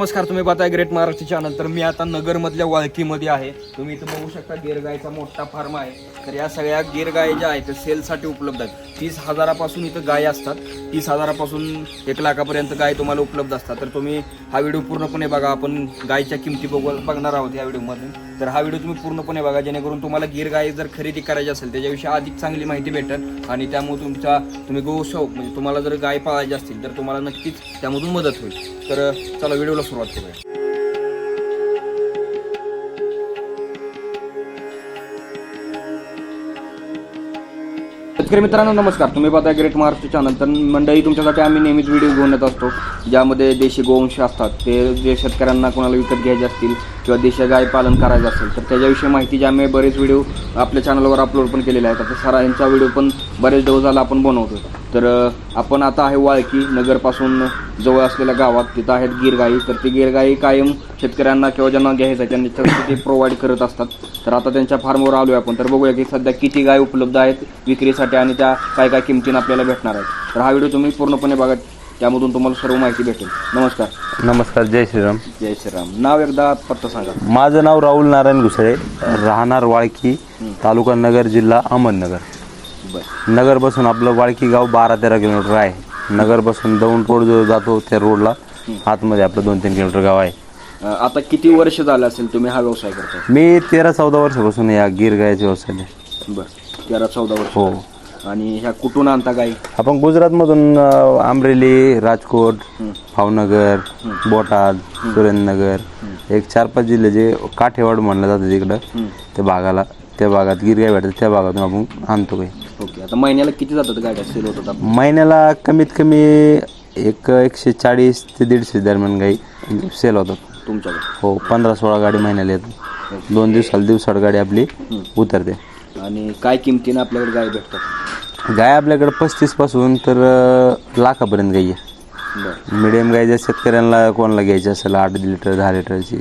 नमस्कार तुम्ही पाहताय ग्रेट महाराष्ट्र चॅनल तर मी आता नगरमधल्या वाळकीमध्ये आहे. तुम्ही इथं बघू शकता गिरगायचा मोठा फार्म आहे. तर या सगळ्या गिरगाय ज्या आहेत त्या सेलसाठी उपलब्ध आहेत. तीस हजारापासून इथं गाय असतात. तीस हजारापासून एक लाखापर्यंत गाय तुम्हाला उपलब्ध असतात. तर तुम्ही हा व्हिडिओ पूर्णपणे बघा. आपण गायच्या किमती बघू बघणार आहोत या व्हिडिओमध्ये तर हा व्हिडिओ तुम्ही पूर्णपणे बघा जेणेकरून तुम्हाला गिर गाय जर खरेदी करायची असेल त्याच्याविषयी अधिक चांगली माहिती भेटेल आणि त्यामुळे तुमचा तुम्ही गो शौक म्हणजे तुम्हाला जर गाय पाळायची असतील तर तुम्हाला नक्कीच त्यामधून मदत होईल. तर चला व्हिडिओला सुरुवात करूया. शेतकरी मित्रांनो नमस्कार. तुम्ही पाहता ग्रेट महाराष्ट्र चॅनल तर मंडळी तुमच्यासाठी आम्ही नेहमीच व्हिडिओ घेऊन येत असतो ज्यामध्ये देशी गोवंश असतात. ते जे शेतकऱ्यांना कोणाला विकत घ्यायचे असतील किंवा देशी गाय पालन करायचं असेल तर त्याच्याविषयी माहिती जे आम्ही बरेच व्हिडिओ आपल्या चॅनलवर अपलोड पण केलेले आहेत. आता सरांचा व्हिडिओ पण बरेच दिवस झाला आपण बनवतो तर आपण आता आहे वाळकी नगरपासून जवळ असलेल्या गावात. तिथं आहेत गिरगाई. तर ती गिरगाई कायम शेतकऱ्यांना किंवा ज्यांना घ्यायचं आहे त्यांनी ते प्रोव्हाइड करत असतात. तर आता त्यांच्या फार्मवर आलोय आपण. तर बघूया की सध्या किती गाय उपलब्ध आहेत विक्रीसाठी आणि त्या काय काय किमतीनं आपल्याला भेटणार आहेत. तर हा व्हिडिओ तुम्ही पूर्णपणे बघा. त्यामधून तुम्हाला सर्व माहिती भेटेल. नमस्कार. नमस्कार जय श्रीराम. जय श्रीराम. नाव एकदा पत्ता सांगा. माझं नाव राहुल नारायण घुसळे राहणार वाळकी तालुका नगर जिल्हा अहमदनगर. बरं. नगरपासून आपलं वाळकी गाव बारा तेरा किलोमीटर आहे. नगरपासून दौंड रोड जो जातो त्या रोडला आतमध्ये आपलं दोन तीन किलोमीटर गाव आहे. आता किती वर्ष झालं असेल तुम्ही हा व्यवसाय करताय? मी तेरा चौदा वर्षापासून या गिर गायच्या व्यवसायाने बरं. तेरा चौदा वर्ष हो. आणि ह्या कुठून आणता गाई? आपण गुजरातमधून अं, आंबरेली राजकोट भावनगर बोटाद सुरेंद्रनगर एक चार पाच जिल्हे जे काठेवाड म्हणलं जातं तिकडं त्या भागाला त्या भागात गिर गाय भेटतात त्या भागातून आपण आणतो काही ओके आता महिन्याला किती जातात गाड्या? सेल होतात आपल्या? महिन्याला कमीत कमी एक एकशे चाळीस ते दीडशे दरम्यान गाई सेल होतात. तुमच्याकडे? हो पंधरा सोळा गाडी महिन्याला येतात. दोन दिवसाला दिवसाड गाडी आपली उतरते. आणि काय किमतीनं आपल्याकडे गाय भेटतात? गाय आपल्याकडे पस्तीसपासून तर अं, लाखापर्यंत गाई आहे. बरं. मिडियम गाय जर शेतकऱ्यांना कोणाला घ्यायची असेल आठ लिटर दहा लिटरची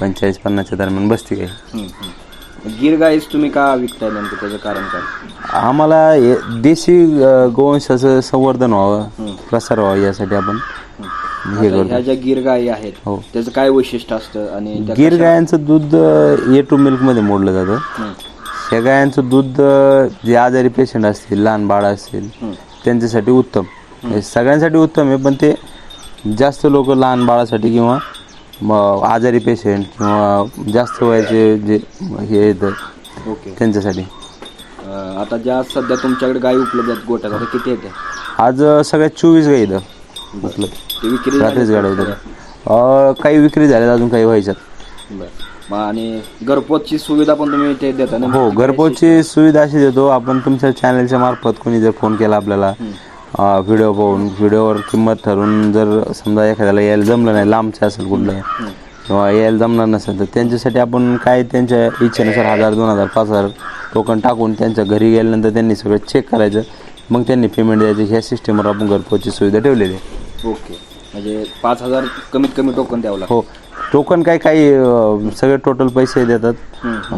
पंचेचाळीस पन्नासच्या दरम्यान बसते हम्म, हम्म. गिर गाईस तुम्ही का विकताय नेमकं? त्याचं कारण काय? आम्हाला हे- देशी अं, गोवंशाचं संवर्धन व्हावं प्रसार व्हावं यासाठी आपण हे आता करतो ज्या गिर गायी आहेत हो. त्याचं काय वैशिष्ट्य असतं आणि त्या गिर गायांचं दूध ए टू मिल्कमध्ये मोडलं जातं. हम्म, ह्या गायांचं दूध जे आजारी पेशंट असतील लहान बाळ असतील त्यांच्यासाठी उत्तम. हे सगळ्यांसाठी उत्तम आहे पण ते जास्त लोक लहान बाळासाठी किंवा आजारी पेशंट किंवा जास्त वयाचे जे हे येतं ओके. त्यांच्यासाठी. आता ज्या सध्या तुमच्याकडे गायी उपलब्ध आहेत गोट्यात आता किती येते आज सगळ्यात चोवीस गाई इथं विक्री रात्रीच गाड्या होत्या काही विक्री झाल्यात अजून काही व्हायच्यात. बरं. मग आणि घरपोचची सुविधा पण तुम्ही ते देता ना? हो घरपोचची सुविधा अशी देतो. आपण तुमच्या चॅनलच्या मार्फत कोणी जर फोन केला आपल्याला व्हिडिओ पाहून व्हिडिओवर किंमत ठरवून जर समजा एखाद्याला यायला जमलं नाही लांबचं असेल कुठलं किंवा यायला जमणार नसेल तर त्यांच्यासाठी आपण काय त्यांच्या इच्छेनुसार हजार दोन हजार पाच हजार टोकन टाकून त्यांच्या घरी गेल्यानंतर त्यांनी सगळं चेक करायचं. मग त्यांनी पेमेंट द्यायचं. ह्या सिस्टीमवर आपण घरपोचची सुविधा ठेवलेली आहे. ओके. म्हणजे पाच हजार कमीत कमी टोकन द्यावं लागतं. हो. टोकन काय काही अं, सगळे टोटल पैसे देतात.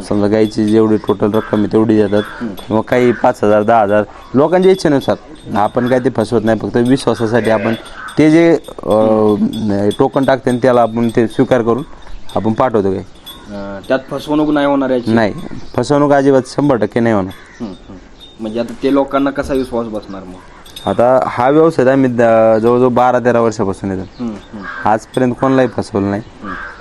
समजा गायची जेवढी टोटल रक्कम आहे तेवढी देतात. किंवा काही पाच हजार दहा हजार लोकांच्या इच्छेनुसार. आपण काय ते फसवत नाही फक्त विश्वासासाठी आपण ते जे टोकन टाकते त्याला आपण ते स्वीकार करून आपण पाठवतो काय अं, त्यात फसवणूक नाही होणार याची? नाही. फसवणूक अजिबात शंभर टक्के नाही होणार. हम्म, हम्म. म्हणजे आता ते लोकांना कसा विश्वास बसणार मग? आता हा व्यवसाय आम्ही द- जवळजवळ बारा तेरा वर्षापासून येतो. आजपर्यंत कोणालाही फसवलं नाही.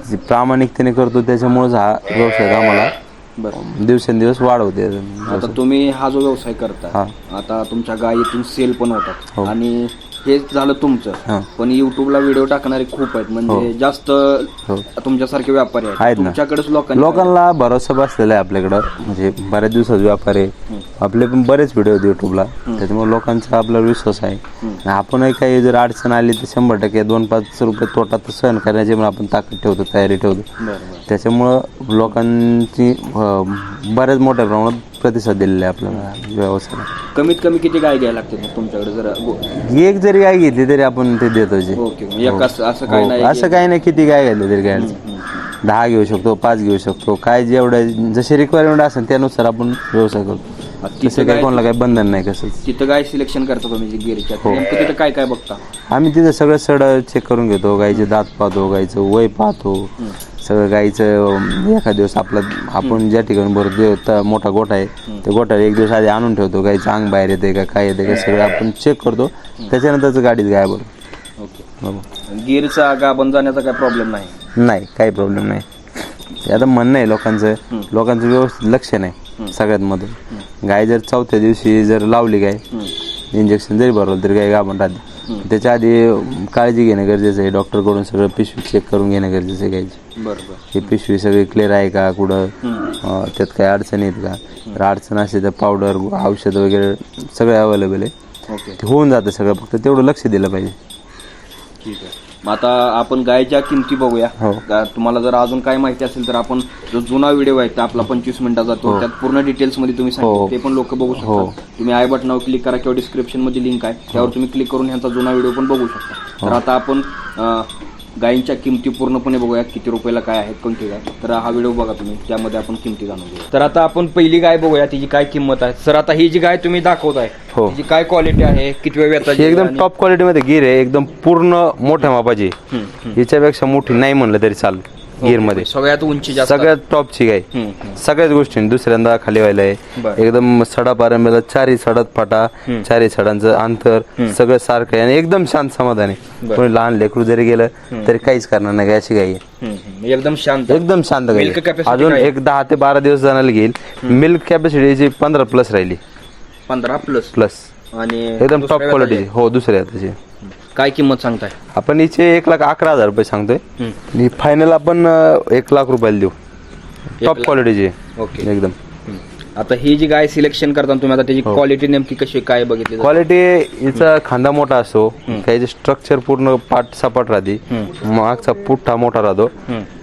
जे प्रामाणिकतेने करतो त्याच्यामुळेच हा व्यवसाय आम्हाला बरं. दिवसेंदिवस वाढवते. आता तुम्ही हा जो व्यवसाय करता हा. आता तुमच्या गायीतून सेल पण होतात. हो. आणि हे झालं तुमचं. हा. पण युट्यूबला व्हिडिओ टाकणारे खूप आहेत. म्हणजे जास्त तुमच्यासारखे व्यापारी आहेत. हो. तुमच्याकडेच लोकांनी लोकांना भरोसा बसलेला आहे आपल्याकडं. म्हणजे बऱ्याच दिवसाचा व्यापार आहे आपले पण बरेच व्हिडिओ आहेत युट्यूबला त्याच्यामुळे लोकांचा आपल्यावर विश्वास आहे. आपणही काही जर अडचण आली तर शंभर टक्के दोन पाच रुपये तोटा तर सहन करण्याची पण आपण ताकद ठेवतो तयारी ठेवतो. त्याच्यामुळं लोकांची बऱ्याच मोठ्या प्रमाणात प्रतिसाद दिलेला आहे आपल्याला व्यवसायाला कमीत कमी किती गाय घ्यायला लागते मग तुमच्याकडे जरा? गो- एक जरी गाय घेतली तरी आपण ते देतो जे. ओके म्हणजे एक असं असं काय हो, नाही असं काही नाही किती काय घ्यायला तरी काय दहा घेऊ शकतो पाच घेऊ शकतो काय जेवढं जशी रिक्वायरमेंट असेल त्यानुसार आपण व्यवसाय करतो. तिथं तसं काय कोणाला काही बंधन नाही कसं तिथं गाय सिलेक्शन करता तुम्ही जे गिरीच्या? हो. नेमकं तिथं काय काय बघता? आम्ही तिथं सगळं सड चेक करून घेतो गाईचे दात पाहतो गाईचं वय पाहतो. सगळं गाईचं एखाद दिवस आपला आपण ज्या ठिकाणी भरतो जे त- मोठा गोठा आहे त्या गोठ्याला एक दिवस आधी आणून ठेवतो. गाईचं अंग बाहेर येते का काय येते का सगळं आपण चेक करतो. त्याच्यानंतरच गाडीत गाय ओके. गिरचा गाभण जाण्याचा काय प्रॉब्लेम नाही? नाही काही प्रॉब्लेम नाही. आता म्हणणं आहे लोकांचं. लोकांचं व्यवस्थित लक्ष नाही सगळ्यात मधून. गाय जर चौथ्या दिवशी जर लावली गाय इंजेक्शन जरी भरवलं तरी गाय गाभण राहते. त्याच्या आधी काळजी घेणं गरजेचं आहे. डॉक्टरकडून सगळं पिशवी चेक करून घेणं गरजेचं आहे बरं ही पिशवी सगळी क्लिअर आहे का? कुठं? त्यात काही अडचण आहेत का? जर अडचण असेल तर पावडर औषध वगैरे सगळे अवेलेबल आहे. होऊन जातं सगळं. फक्त तेवढं लक्ष दिलं पाहिजे. ठीक आहे. मग आता आपण गायच्या किमती बघूया. हो. गा- तुम्हाला जर अजून काय माहिती असेल तर आपण जो जुना व्हिडिओ आहे तो आपला पंचवीस मिनिटाचा तो त्यात पूर्ण डिटेल्समध्ये तुम्ही सांगितलं हो. ते पण लोक बघू हो. शकतात. तुम्ही आय बटनावर क्लिक करा किंवा डिस्क्रिप्शनमध्ये लिंक आहे. त्यावर तुम्ही क्लिक करून ह्यांचा जुना व्हिडिओ पण बघू शकता. तर आता आपण अं, गायींच्या किमती पूर्णपणे बघूया किती रुपयाला काय आहेत कोणती गाय. तर हा व्हिडिओ बघा तुम्ही त्यामध्ये आपण किमती जाणून घेऊ तर आता आपण पहिली गाय बघूया तिची काय किंमत आहे. सर आता ही जी गाय तुम्ही दाखवताय हो. तिची काय क्वालिटी आहे किती वेळ ही एकदम टॉप क्वालिटीमध्ये गिर आहे एकदम पूर्ण मोठ्या मापाची. हिच्यापेक्षा मोठी नाही म्हणलं तरी चाल गिरमध्ये सगळ्यात उंची जास्त. सगळ्यात टॉपची गाय. सगळ्याच गोष्टी दुसऱ्यांदा खाली व्हायला. आहे. एकदम सडा पारंब्याला चारही सडात फाटा चारही सडांचं अंतर सगळं सारखं आहे आणि एकदम शांत समाधान आहे. कोणी लहान लेकरू जरी गेलं तरी काहीच करणार नाही अशी गाय. एकदम शांत. एकदम शांत गाय अजून? एक दहा ते बारा दिवस जाण्याला घेईल. मिल्क कॅपॅसिटी पंधरा प्लस राहिली. पंधरा प्लस प्लस आणि एकदम टॉप क्वालिटी हो दुसऱ्या त्याची काय किंमत सांगताय? आपण हिचे एक लाख अकरा हजार रुपये सांगतोय. आणि फायनल आपण अं, एक लाख रुपयाला देऊ. टॉप लाख. क्वालिटीची ओके. एकदम. आता ही जी गाय सिलेक्शन करताना तुम्ही आता त्याची क्वालिटी नेमकी कशी काय बघितली? जाते? क्वालिटी हिचा खांदा मोठा असतो. त्याचे स्ट्रक्चर पूर्ण पाठ सपाट राहते. मागचा पुठ्ठा मोठा राहतो.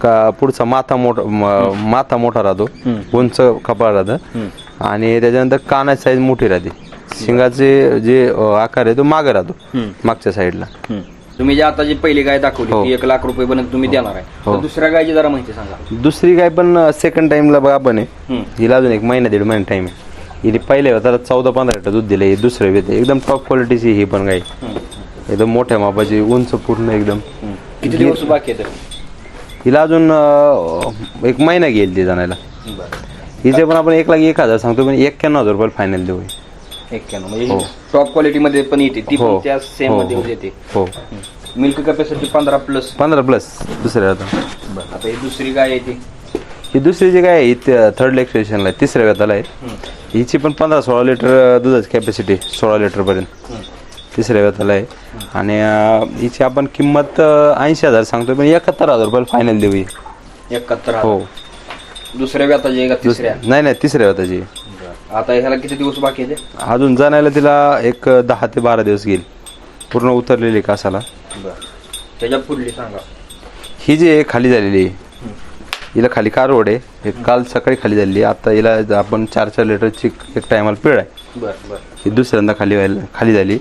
का पुढचा माथा मोठा म- माथा मोठा राहतो. उंच कपाळ राहतं. आणि त्याच्यानंतर कानाची साईज मोठी राहते. शिंगाचे जे आकार आहे तो मागे राहतो मागच्या साईडला. तुम्ही जे आता जी पहिली गाय दाखवली हो. एक लाख रुपये पर्यंत तुम्ही देणार आहे. हो. दुसऱ्या गायची जरा माहिती सांगा. दुसरी गाय पण सेकंड टाइमला बघा पण आहे. हिला अजून एक महिना दीड महिना टाइम आहे. हिने पहिले त्याला चौदा पंधरा लिटर दूध दिले दुसरे वेत एकदम टॉप क्वालिटीची ही पण गाय. एकदम मोठ्या मापाची उंच पूर्ण एकदम. किती दिवस बाकी हिला अजून एक महिना घेईल ती जाण्याला. हिचे पण आपण एक लाख एक हजार सांगतो पण एक्क्याण्णव हजार रुपये फायनल देऊ. एक्क्याण्णव म्हणजे टॉप क्वालिटी मध्ये पण येते ती पण हो. त्या सेम हो, मध्ये हो. येते. हो. मिल्क कॅपॅसिटी पंधरा प्लस पंधरा प्लस दुसऱ्या आता. आता ही दुसरी गाय आहे ती. ही दुसरी जी काय आहे ही थर्ड लेक्स्टेशनला आहे तिसऱ्या वेताला आहे. हिची पण पंधरा सोळा लिटर दुधाची कॅपॅसिटी सोळा लिटरपर्यंत तिसऱ्या वेताला आहे. आणि अं, हिची आपण किंमत ऐंशी हजार सांगतो पण एकाहत्तर हजार रुपये फायनल देऊ ही. एकाहत्तर हो. दुसऱ्या आहे का तिसऱ्या? नाही नाही तिसऱ्या वेताची आता ह्याला किती दिवस बाकी आहे? अजून जाण्याला तिला एक दहा ते बारा दिवस घेईल पूर्ण उतरलेली कासाला. त्याच्या पुढली सांगा. ही जी आहे खाली झालेली आहे. हिला खाली कारवड आहे. हे काल सकाळी खाली झालेली आहे. आता हिला आपण चार चार लिटरची एक टायमाला पिळ आहे. बर बर. ही दुसऱ्यांदा खाली व्हायला खाली झाली.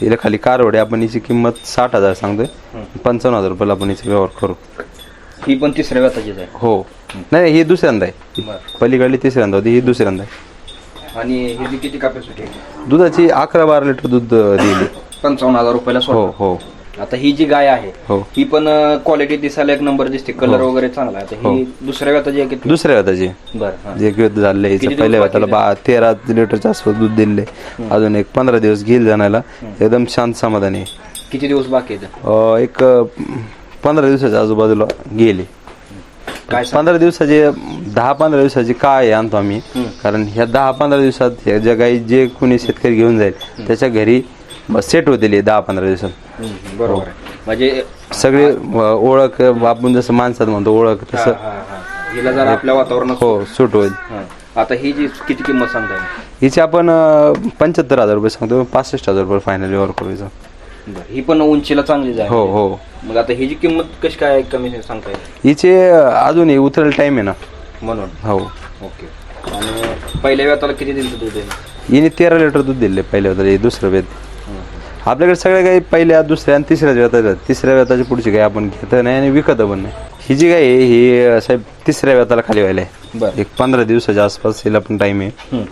हिला खाली कारवड आहे. आपण हिची किंमत साठ हजार सांगतोय. पंचावन्न हजार रुपयाला आपण हिचा व्यवहार करू. ही पण तिसऱ्या व्याताचीच आहे. हो. नाही नाही, ही दुसऱ्यांदा आहे. बर. पलीकडली तिसऱ्यांदा होती ही दुसऱ्यांदा आहे. आणि ह्याची किती कॅपॅसिटी आहे दुधाची अकरा बारा लिटर दूध अं, दिली. पंचावन्न हजार रुपयाला हो सोडा हो. आता ही जी गाय आहे हो. ही पण क्वालिटी दिसायला एक नंबर दिसते कलर वगैरे चांगला आहे. आता ही दुसऱ्या व्याताची आहे दुसऱ्या वेताची बर हा. जे किती दिवस पहिल्या वेताला बा तेरा लिटरच्या आसपास दूध दिले अजून एक पंधरा दिवस घेईल जाण्याला. एकदम शांत समाधानी आहे. किती दिवस बाकी आहेत अं, एक अं, पंधरा दिवसाच्या आजूबाजूला गेले. काय सांग- पंधरा दिवसाचे दहा पंधरा दिवसाची काय आणतो आम्ही? कारण ह्या दहा पंधरा दिवसात ह्या ज्या काही जे कोणी शेतकरी घेऊन जाईल त्याच्या घरी सेट होतील दहा पंधरा दिवसात. हम्म, बरोबर आहे. म्हणजे सगळे अं, ओळख आपण जसं माणसात म्हणतो ओळख हा, तसं हा, हा. हिला जरा आपल्या वातावरणात हो सूट होईल. हा. आता ही जी किती किंमत सांगताय? हिचे आपण पंच्याहत्तर हजार रुपये सांगतो पासष्ट हजार रुपये फायनल व्यवहार करू हिचा. बरं. ही पण उंचीला चांगलीच आहे हो हो. मग आता ही जी किंमत कशी काय कमी सांगताय? हिचे अं, अजून हे उतरायला टाइम आहे ना. म्हणून? हो. ओके. आणि पहिल्या व्याताला किती दिलं दूध आहे? हिने तेरा लिटर दूध दिले पहिल्या वेळेला हे दुसरं वेद आपल्याकडे सगळ्या काही पहिल्या दुसऱ्या आणि तिसऱ्या वेताच्या तिसऱ्या वेताची पुढची काही आपण घेत नाही आणि विकत पण नाही. ही जी गाय आहे ही अं, साहेब तिसऱ्या वेताला खाली व्हायला आहे. बरं. एक पंधरा दिवसाच्या आसपास हिला पण टाइम आहे. हम्म.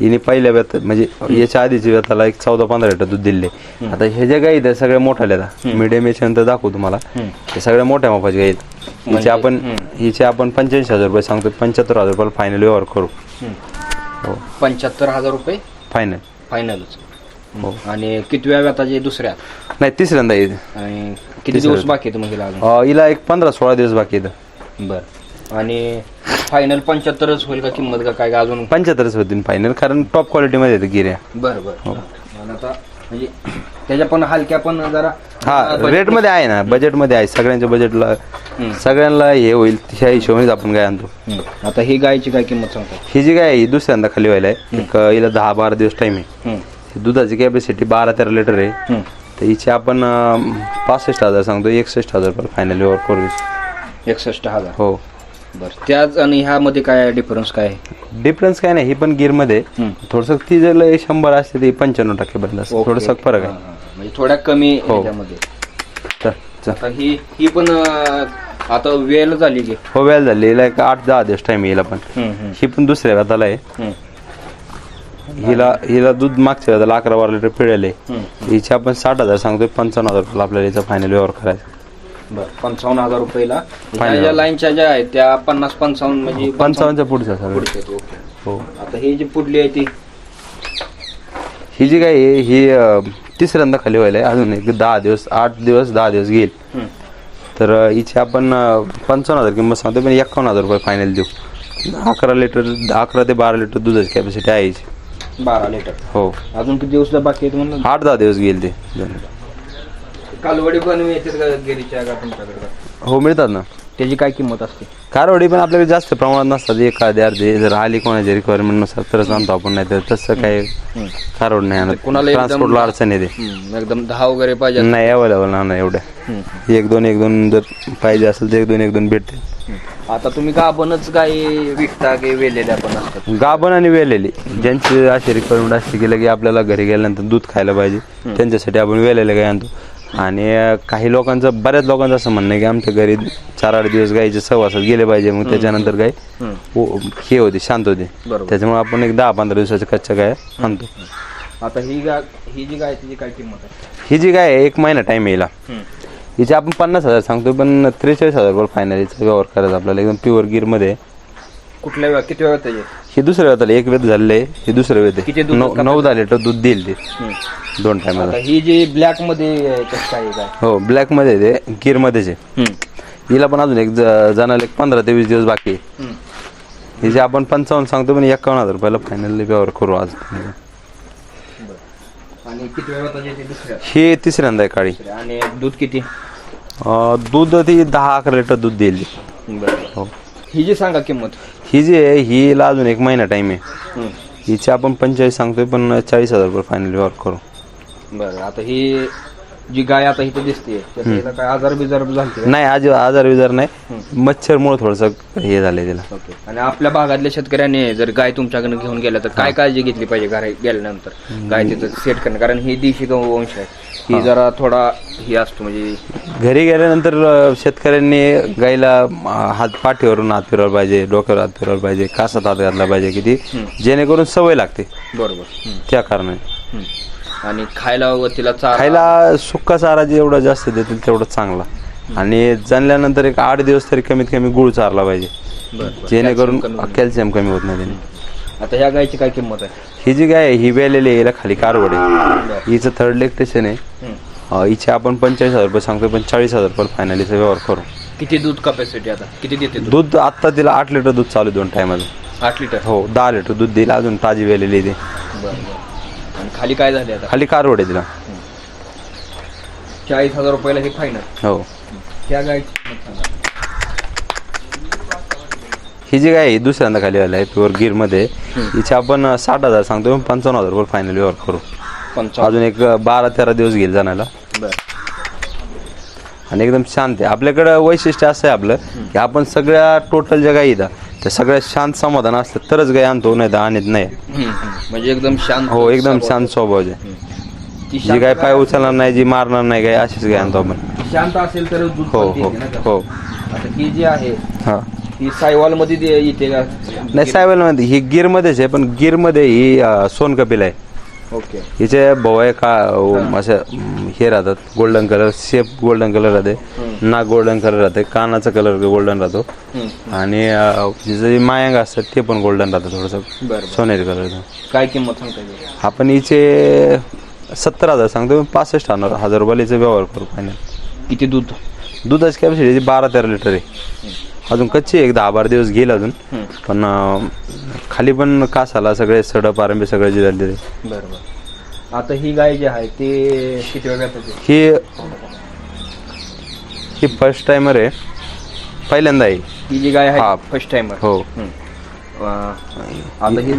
हिने पहिल्या व्यथ म्हणजे याच्या आधीच्या व्यथाला एक चौदा पंधरा लिटर दूध दिले. आता हे जे गाई आहेत सगळ्या मोठ्या आहेत मिडियम याच्या नंतर दाखवू तुम्हाला. हे सगळ्या मोठ्या मापाचे गाई आहेत. हिचे आपण हिचे आपण पंच्याऐंशी हजार रुपये सांगतो पंच्याहत्तर हजार रुपयाला फायनल व्यवहार करू. हो. पंच्याहत्तर हजार रुपये? फायनल फायनलच हो. आणि कितव्या व्यताचे दुसऱ्या? नाही तिसऱ्यांदा आणि किती दिवस बाकी आहेत मग हिला एक पंधरा सोळा दिवस बाकी येतं बर. आणि फायनल पंच्याहत्तरच होईल का किंमत का काय का अजून? पंच्याहत्तरच होतील फायनल कारण टॉप क्वालिटीमध्ये येतं गिऱ्या. बरं बरं आणि आता म्हणजे त्याच्या पण हलक्या पण जरा हा रेटमध्ये आहे ना बजेटमध्ये आहे. सगळ्यांच्या बजेटला सगळ्यांना हे होईल ह्या हिशोबानेच आपण काय आणतो. हम्म. आता ही गायची काय किंमत सांगता? ही जी काय आहे, ही दुसऱ्यांदा खाली व्हायला आहे. एक हिला दहा बारा दिवस टाइम आहे. हम्म. ही दुधाची कॅपॅसिटी बारा तेरा लिटर आहे. हम्म. तर हिची आपण अं, पासष्ट हजार सांगतो एकसष्ट हजार फायनल करू. एकसष्ट हजार. हो. बरं त्याच आणि ह्यामध्ये काय डिफरन्स काय? आहे डिफरन्स काय नाही ही पण गिरमध्ये हम्म. थोडस ती जर लय शंभर असते ती पंच्याण्णव टक्के पर्यंत असते. थोडस फरक आहे. हा. म्हणजे थोड्या कमी हो. ह्याच्यामध्ये चल, चल. आता ही ही पण अं, आता वेळ झाली की? हो वेळ झाली. हिला एक आठ दहा दिवस टाइम येईल पण हम्म, हम्म, ही पण दुसऱ्या व्यताला आहे. हम्म, हिला हिला दूध मागच्या वेळेला अकरा बारा लिटर पिळेले हम्म. हिचे आपण साठ हजार सांगतोय पंचावन्न हजार आपल्याला याचा फायनल व्यवहार करायचा. बरं पंचावन्न हजार रुपयेला. ह्या ज्या लाईनच्या ज्या आहेत त्या पन्नास पंचावन्न म्हणजे पंचावन्नच्या पुढच्या ओके. हो. आता ही जी पुढली आहे ती? ही जी काय आहे ही अं, तिसऱ्यांदा खाली व्हायला आहे अजून एक दहा दिवस आठ दिवस दहा दिवस घेईल. तर अं, हिची आपण अं, पंचावन्न हजार किंमत सांगतो पण एकावन्न हजार रुपये फायनल देऊ अकरा लिटर अकरा ते बारा लिटर दुधाची कॅपॅसिटी आहे. हिची बारा लिटर हो. अजून किती दिवस बाकी आहेत म्हणलं? आठ दहा दिवस घेईल ते. कालवडी पण मिळते का गिरीच्या का तुमच्याकडे? हो मिळतात ना. त्याची काय किंमत असते? कारवडी पण आपल्याकडे जास्त प्रमाणात नसतात. एक अर्धे जर आली कोणाची रिक्वायरमेंट नसतात तरच आणतो आपण नाही तर तसं काय कारवड नाही आणत. कोणाला एकदम- ट्रान्सपोर्टला अडचण येते. हम्म, एकदम दहा वगैरे पाहिजे. नाही अवेलेबल ना एवढ्या. एक दोन एक दोन जर पाहिजे असेल तर एक दोन एक दोन भेटते हम्म. आता तुम्ही गाभणच गाई विकता की वेलेल्या पण असतात? गाभण आणि वेलेली. ज्यांची अशी रिक्वायरमेंट असते की लगे आपल्याला घरी गेल्यानंतर दूध खायला पाहिजे त्यांच्यासाठी आपण वेलेले गाय आणतो. आणि काही लोकांचं बऱ्याच लोकांचं असं म्हणणं आहे की आमच्या घरी चार आठ दिवस गायचे सहवासात गेले पाहिजे मग त्याच्यानंतर गाय हे होते शांत होते. त्याच्यामुळे आपण एक दहा पंधरा दिवसाच्या कच्च्या गाय आणतो. आता ही गा ही जी गाय तिची काय किंमत आहे? ही जी गाय आहे एक महिना टाइम येईल हिचे आपण पन्नास हजार सांगतो पण त्रेचाळीस हजार रुपये फायनल हिचा व्यवहार करायचा आपल्याला. एकदम प्युअर गिरमध्ये कुठल्या वेळा किती वेळा त्याचे? हे दुसरं वेळ झालं एक वेळ झालेलं आहे. हे दुसरं वेळ किती आहे दूध नऊ नऊ दहा लिटर दूध देईल ते. दोन आता टायमाला ही जी ब्लॅकमध्ये आहे, कसं काय आहे? काय हो ब्लॅकमध्ये आहे ते. गिर मध्येच आहे हिला पण अजून एक ज- जाण्याला एक पंधरा ते वीस दिवस बाकी आहे. हिचे आपण पंचावन्न सांगतो पण एकावन्न हजार रुपयाला फायनल व्यवहार करू आज. आणि किती वेळा त्याचे ते दुसऱ्या? हे तिसऱ्यांदा आहे काळी. आणि दूध किती? अं, दूध ती दहा अकरा लिटर दूध देईल. हो. ही जी सांगा किंमत. ही जी आहे हिला अजून एक महिना टाइम आहे. हिचे आपण पंचेचाळीस सांगतोय पण चाळीस हजार रुपये फायनल व्यवहार करू. बरं आता ही जी गाय आता इथे दिसते काय आजार बिजार झालते नाही आज आजार विजार नाही. मच्छरमुळे थोडस हे झालंय तिला. ओके. आणि आपल्या भागातल्या शेतकऱ्यांनी जर गाय तुमच्याकडे घेऊन गेलं तर काय काळजी घेतली पाहिजे गाय गेल्यानंतर? गाय तिथं सेट करणं कारण ही देशी वंश आहे. ही जरा थोडा ही असतो म्हणजे घरी गेल्यानंतर अं, शेतकऱ्यांनी गाईला अं, हात पाठीवरून हात फिरवला पाहिजे डोक्यावर हात फिरवला पाहिजे कासात हात घातला पाहिजे की ती जेणेकरून सवय लागते. बरोबर. त्या कारणाने. हम्म. आणि खायला व तिला चारा खायला सुक्का चारा जेवढा जास्त देतील तेवढं चांगला. आणि जाणल्यानंतर एक आठ दिवस तरी कमीत कमी गुळ चारला पाहिजे. बरं जेणेकरून कॅल्शियम कमी होत नाही त्याने. आता ह्या गायची काय किंमत आहे? ही जी गाय आहे ही वेलेली आहे हिला खाली कारवड. आहे हिचं थर्ड लेक्टेशन आहे. हम्म. अं, हिचे आपण पंचेचाळीस हजार रुपये सांगतोय पण चाळीस हजार रुपये फायनलीचा व्यवहार करू. किती दूध कपॅसिटी आता? किती देते दूध? दूध आत्ता तिला आठ लिटर दूध चालू आहे दोन टायमाचं आठ लिटर? हो दहा लिटर दूध देईल अजून ताजी वेलेली आहे ती. बरं बरं. आणि खाली काय झाले आता? खाली कारवड आहे तिला. चाळीस हजार रुपयाला हे फायनल हो. त्या गायची किंमत सांगा. ही जी गाय आहे, दुसऱ्यांदा खाली आली आहे प्युअर गिरमध्ये हिचे आपण साठ हजार सांगतो पंचावन्न हजार रुपये फायनल व्यवहार करू. पंचावन्न. अजून एक बारा तेरा दिवस घेईल जाण्याला. बरं. आणि एकदम शांत आहे. आपल्याकडं वैशिष्ट्य असं आहे आपलं की आपण सगळ्या टोटल ज्या गाई आहेत त्या सगळ्या शांत समाधान असलं तरच गाय आणतो नाही तर आणत नाही. हम्म, हम्म. म्हणजे एकदम शांत हो एकदम शांत स्वभावाचे ती जी शांत गाय पाय उचलणार नाही जी मारणार नाही गाय अशीच गाय आणतो आपण. शांत असेल तर दूध हो पण हो देते हो. आता ही जी आहे हा. ही सायवाल मध्ये येते का नाही सायबलमध्ये ही गिर मध्येच आहे पण गिरमध्ये ही अं, सोन कपिल आहे. ओके. हिचे भाऊ आहे का अं, असं अं, हे राहतात. Golden colour shape golden colour राहते. नाक गोल्डन कलर राहते. कानाचा कलर गोल्डन राहतो. आणि अं, जिचं जे मायांग असतात ते पण गोल्डन राहतं थोडंसं. बरं सोनेरी कलर काय किंमत सांगता येईल? आपण हिचे सत्तर हजार सांगतो. पासष्ट हजार हजार रुपयाला हिचा व्यवहार करू फायनल किती दूध. दुधाची कॅपॅसिटी बारा तेरा लिटर आहे. अजून कच्ची आहे, एक दहा बारा दिवस घेईल अजून. पण खाली पण कास आला सगळे सड पारंबे सगळे जे झाले बरं बरं. आता ही गाय जी आहे ते किती ही ही फर्स्ट टाइमर आहे. पहिल्यांदा आहे. ही जी गाय हा. आहे फर्स्ट टाइम हो आता ही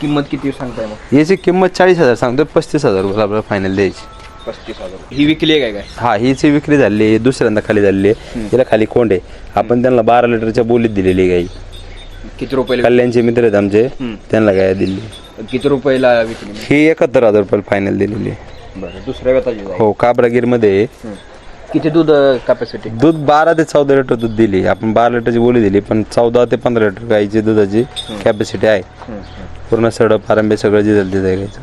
किंमत किती सांगताय मग? याची किंमत चाळीस हजार सांगतो पस्तीस हजार आपल्याला फायनल द्यायची. पस्तीस हजार ही विकली आहे काय काय? हा हिची विक्री झाली आहे दुसऱ्यांदा खाली झालेली आहे हिला खाली कोंड. आहे आपण त्यांना बारा लिटरच्या बोलीत दिलेली आहे गाई किती रुपयाला कल्याणचे मित्र आहेत आमचे. त्यांना गाय दिली. किती रुपयाला विकली? ही एकाहत्तर हजार रुपये फायनल दिलेली आहे. बरं दुसऱ्या व्यताची गाय हो काबरागीरमध्ये किती दूध कॅपॅसिटी दूध बारा ते चौदा लिटर दूध दिली. आपण बारा लिटरची बोली दिली पण चौदा ते पंधरा लिटर गाईची दुधाची कॅपॅसिटी आहे. पूर्ण सड पारंबे सगळं जे झालं ते गायचं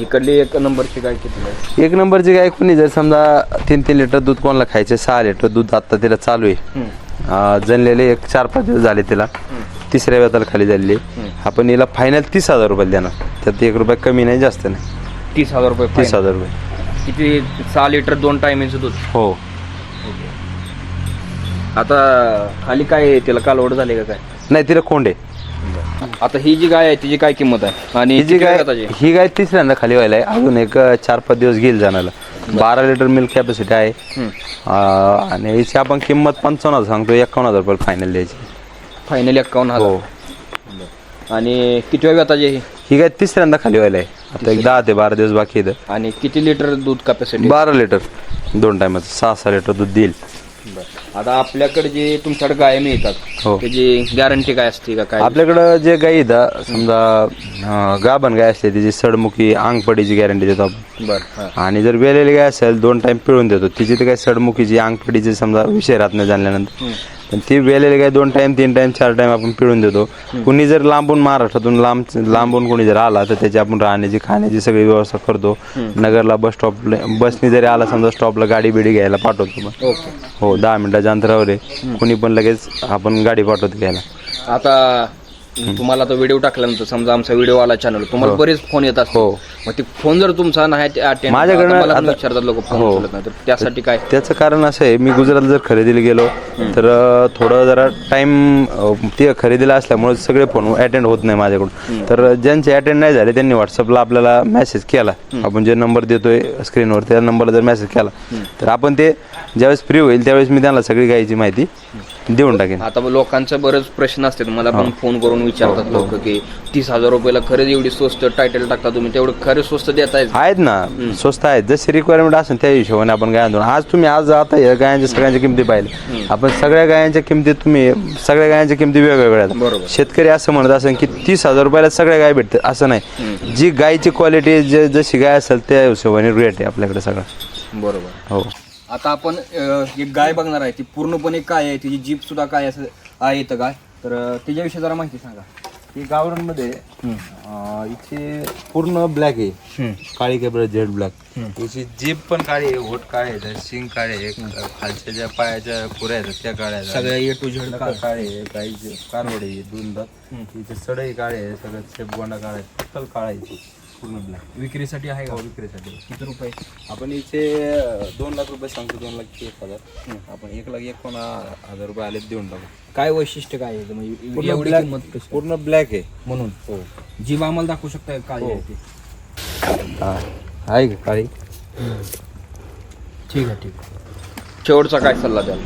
इकडली एक नंबरची गाय किती आहे? एक नंबरची गाय कोणी जर समजा तीन तीन लिटर दूध कोणाला खायचे सहा लिटर दूध आता तिला चालू आहे. अं, जनलेले एक चार पाच दिवस झाले तिला. तिसऱ्या वेताला खाली झालेली आपण हिला फायनल तीस हजार रुपये देणार. त्यात एक रुपये कमी नाही जास्त नाही. तीस हजार रुपये तीस. हजार रुपये. किती? सहा लिटर दोन टायमिंगचं दूध. हो. आता खाली काय आहे? तिला कालवड झाली का काय? नाही तिला कोंड आता ही जी गाय आहे तिची काय किंमत आहे? आणि ही जी किती गाय? ही गाय तिसऱ्यांदा खाली व्हायला आहे. अजून एक अं, चार पाच दिवस घेईल जाण्याला. बारा. लिटर मिल्क कॅपॅसिटी आहे. अं, आणि हिची आपण किंमत पंचावन्न हजार सांगतो. एकावन्न हजार रुपये फायनल द्यायची. फायनल एक्कावन्न हो. हजार आणि किती वेळ आहे ही? ही गाय तिसऱ्यांदा खाली व्हायला आहे. आता एक दहा ते बारा दिवस बाकी आहे. आणि किती लिटर दूध कॅपॅसिटी बारा लिटर. दोन टायमाचं सहा सहा लिटर दूध देईल. आता आपल्याकडे जे तुमच्याकडे गाय मिळतात हो. त्याची गॅरंटी काय असते का काय? आपल्याकडं जे गाई आहेत समजा अं, गाभण गाय असते त्याची सडमुखी अंग पडीची गॅरंटी देतो आपण. बरं हां. आणि जर वेलेली गाय असेल दोन टाइम पिळून देतो. तिची तर काही सडमुखीची अंग पडीची समजा विषय राहत नाही जाणल्यानंतर. पण ती वेलेली गाय दोन टाइम तीन टाइम चार टाइम आपण पिळून देतो. कुणी जर लांबून महाराष्ट्रातून लांब लांबून कोणी जर आला तर त्याची आपण राहण्याची खाण्याची सगळी व्यवस्था करतो. नगरला बस स्टॉपला बसनी जरी आला समजा स्टॉपला गाडी बिडी घ्यायला पाठवतो पण. ओके. हो दहा मिनिटाच्या अंतरावर आहे. कुणी पण लगेच आपण गाडी पाठवतो घ्यायला. आता तुम्हाला तो व्हिडिओ टाकल्यानंतर समजा आमचा व्हिडिओ आला चॅनल तुम्हाला बरेच फोन येत असतात हो. मग ते फोन जर तुमचा नाही अटेंड माझ्याकडनं मला पण आता- विचारतात लोक फोन हो. उचलत नाही तर त्यासाठी काय? त्याचं कारण असं आहे मी गुजरातला जर खरेदीला गेलो तर अं, थोडं जरा टाइम ते खरेदीला असल्यामुळे सगळे फोन अटेंड होत नाही माझ्याकडून. तर ज्यांचे अटेंड नाही झाले त्यांनी व्हॉट्सअपला आपल्याला मेसेज केला. आपण जे नंबर देतोय स्क्रीनवर त्या नंबरला जर मेसेज केला तर आपण ते ज्यावेळेस फ्री होईल त्यावेळेस मी त्यांना सगळी गायची माहिती देऊन टाकेन. आता लोकांचं बरेच प्रश्न असतात मला हो. पण फोन करून विचारतात लोक की तीस हजार रुपयाला खरेच एवढी स्वस्त टायटल टाकता तुम्ही तेवढं खरे स्वस्त देताय आहेत. ना स्वस्त आहेत. जशी रिक्वायरमेंट असेल त्या हिशोबाने आपण गाय आणतो आज तुम्ही आज आता या गायांच्या सगळ्यांच्या किमती पाहिले आपण सगळ्या गायांच्या किमती तुम्ही सगळ्या गायांच्या किमती वेगवेगळ्या आहेत. बरोबर. शेतकरी असं म्हणत असेल की तीस हजार रुपयाला सगळ्या गाय भेटते असं नाही. जी गायची क्वालिटी जशी गाय असेल त्या हिशोबाने रेट आहे आपल्याकडे सगळं. बरोबर. हो. आता आपण एक गाय बघणार आहे ती पूर्णपणे काय आहे? तिची जीप सुद्धा काय असं आहे इथं गाय? तर त्याच्याविषयी जरा माहिती सांगा. ही गावरांमध्ये इथे पूर्ण ब्लॅक आहे. काळी केबर जेड ब्लॅक याची जीप पण काळी आहे होट काळे आहे शिंग काळे आहे खालच्या ज्या पायाच्या पुऱ्या आहेत त्या काळ्या आहेत. सगळ्या ए टू झेड नका काळे आहे काही कारवडे आहे दोन दात इथे सडई काळे आहे सगळं शेप गोंडा काळा आहे टोटल काळा आहे. पूर्ण ब्लॅक विक्रीसाठी आहे का? विक्रीसाठी. किती रुपये? आपण इथे दोन लाख रुपये सांगतो दोन लाख एक हजार. आपण एक लाख एक हजार रुपये आले देऊन टाकू. काय वैशिष्ट्य काय आहे? म्हणजे पूर्ण एवढी किंमत कशी? पूर्ण ब्लॅक आहे. म्हणून. हो. जीव आम्हाला दाखवू शकता काय हो. आहे ते? हा. आहे का काळी ठीक आहे ठीक आहे. शेवटचा काय सल्ला द्याल?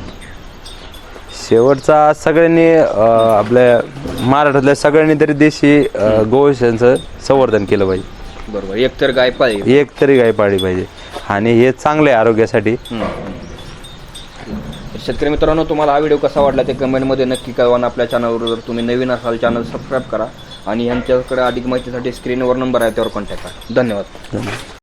शेवटचा सगळ्यांनी अं, आपल्या महाराष्ट्रातल्या सगळ्यांनी तरी देशी गोवंशांचं संवर्धन केलं पाहिजे. बरोबर. एक तर गाय पाहिजे एक तरी गाय पाळली पाहिजे. आणि हे चांगलं आहे आरोग्यासाठी. शेतकरी मित्रांनो तुम्हाला हा व्हिडिओ कसा वाटला ते कमेंटमध्ये नक्की कळवा आणि आपल्या चॅनलवर जर तुम्ही नवीन असाल चॅनल सबस्क्राईब करा. आणि यांच्याकडे अधिक माहितीसाठी स्क्रीनवर नंबर आहे त्यावर कॉन्टॅक्ट करा. धन्यवाद.